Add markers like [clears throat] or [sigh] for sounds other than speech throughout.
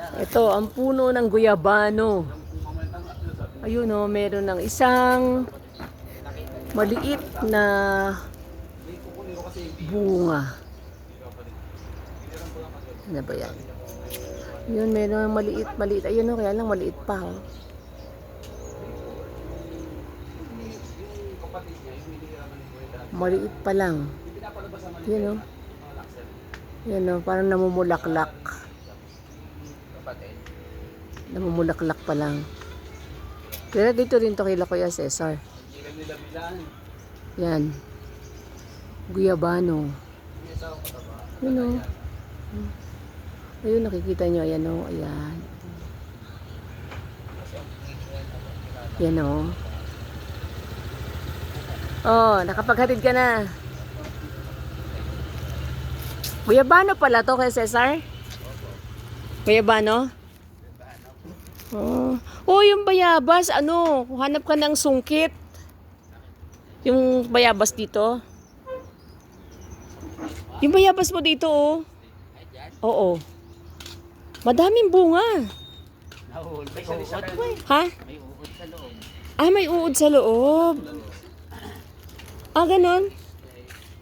Ito, ang puno ng guyabano. Ayun o, meron ng isang maliit na bunga. Ano ba yan? Yun, meron ng maliit, maliit. Ayun o, kaya lang maliit pa. Oh. Maliit pa lang. Yun o. Yun o, parang namumulaklak. Namumulaklak pa lang. Pero dito rin to kila Kuya Cesar. Yan. Guyabano. Yun o. Ayun, nakikita nyo. Ayan o. Ayan. Yan o. Oh, nakapaghatid ka na. Guyabano pala to kay Cesar? Guyabano? Oh. oh, yung bayabas, ano, hanap ka ng sungkit. Yung bayabas dito. Yung bayabas mo dito, oh. Oo. Madaming bunga. Ha? May uod sa loob. Ah, may uod sa loob. Ah, ganon.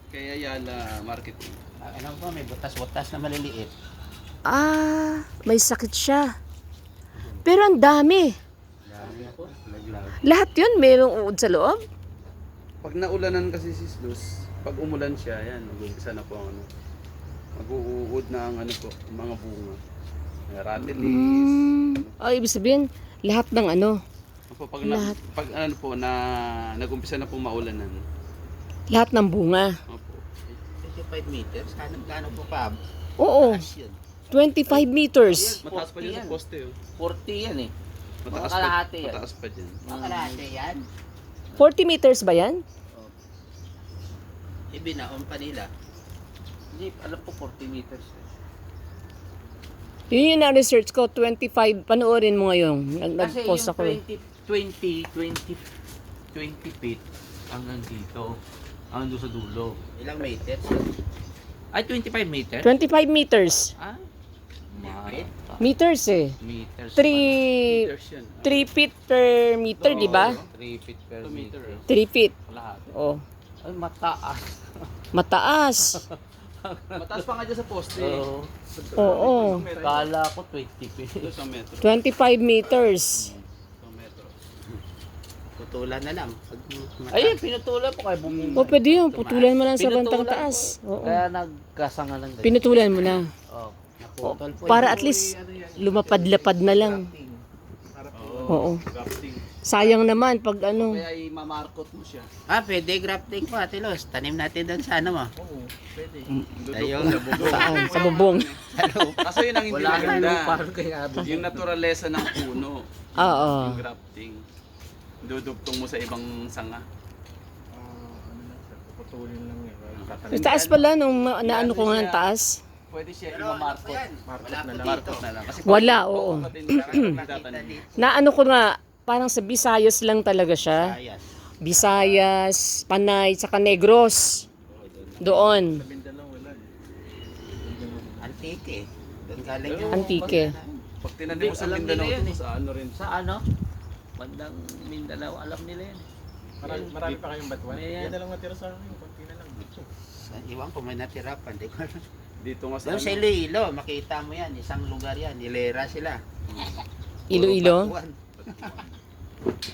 Kaya Yala Marketing. Ah, Ano po, may butas-butas na maliliit. Ah, may sakit siya. Pero ang dami. Dami po. Laglag. Lahat yun, mayroong uod sa loob. Pag naulanan kasi si Luz, pag umulan siya, yan, mag-umpisa na po ang ano. Mag-uuod na ang ano po, mga bunga. May Ratilis. Hmm. Oh, ibig sabihin, lahat ng ano, Opo, pag, na, Lahat. pag ano po, na nag-umpisa na po maulanan. lahat ng bunga. Opo. 25 meters. Kano, kano po pa? Oo, Taas yun. 25 meters. Mataas pa dyan sa 40 yan. poste. Oh. 40 yan eh. Mataas Mga kalahati pa, yan. mataas pa dyan. Mga kalahati yan. 40 meters ba yan? Ibinaon pa nila. Hindi, alam po 40 meters. Yun yung na-research ko, 25, panoorin mo ngayon. Nag- Kasi Nag-post yung ako. eh. 20, 20, 20 feet hanggang dito. Hanggang doon sa dulo. Ilang meters? Ay, 25 meters? 25 meters. Ah, Mata. Meters eh. Meters. 3 Meters yan. 3 feet per meter, di ba? 3 feet per meter, meter. 3 feet. Lahat. Oh, Ay, mataas. [laughs] mataas. Mataas pa nga dyan sa poste. Oo. Oo. Kala ko 20 feet. Isang metro. 25 meters. Metro. Putulan na lang. Pag Ayun, pinutulan po kayo bumili. O, pwede yun. Putulan mo lang sa bantang taas. Oo. Kaya nagkasanga lang ganyan. Pinutulan mo na. Oh. Naputol po. Para at least lumapad-lapad na lang. Oo. Grafting. Sayang naman pag ano. Kaya i-mamarkot mo siya. Ah, pwede grafting po, Ate Los. Tanim natin doon sa ano mo. Oo, pwede. Ayun. Saan? Sa bubong. Kaso yun ang hindi Wala maganda. Yung naturalesa ng puno. [laughs] Oo. Yung grafting. Dudugtong mo sa ibang sanga. Sa taas pala nung naano ko nga ang taas. Pwede siya Pero ano? Wala po dito. Markot na lang. Kasi Wala, oo. dito. [clears throat] Naano ko nga, parang sa Visayas lang talaga siya. Ayas. Visayas, Panay, saka Negros. Doon. Antique eh. Doon galing yung... Antique. Pag tinanim mo sa Alam Mindanao, nila yan ito eh. sa ano rin. Sa ano? Bandang Mindanao, alam nila yan. Marami, marami pa kayong batuan. May- Yan na lang natira sa akin. Kunti na lang. Iwan ko may natira pa. Hindi ko alam. Dito nga sa Doon sa ano. Iloilo, makita mo yan. Isang lugar yan. Ilera sila. Iloilo. Puro. [laughs]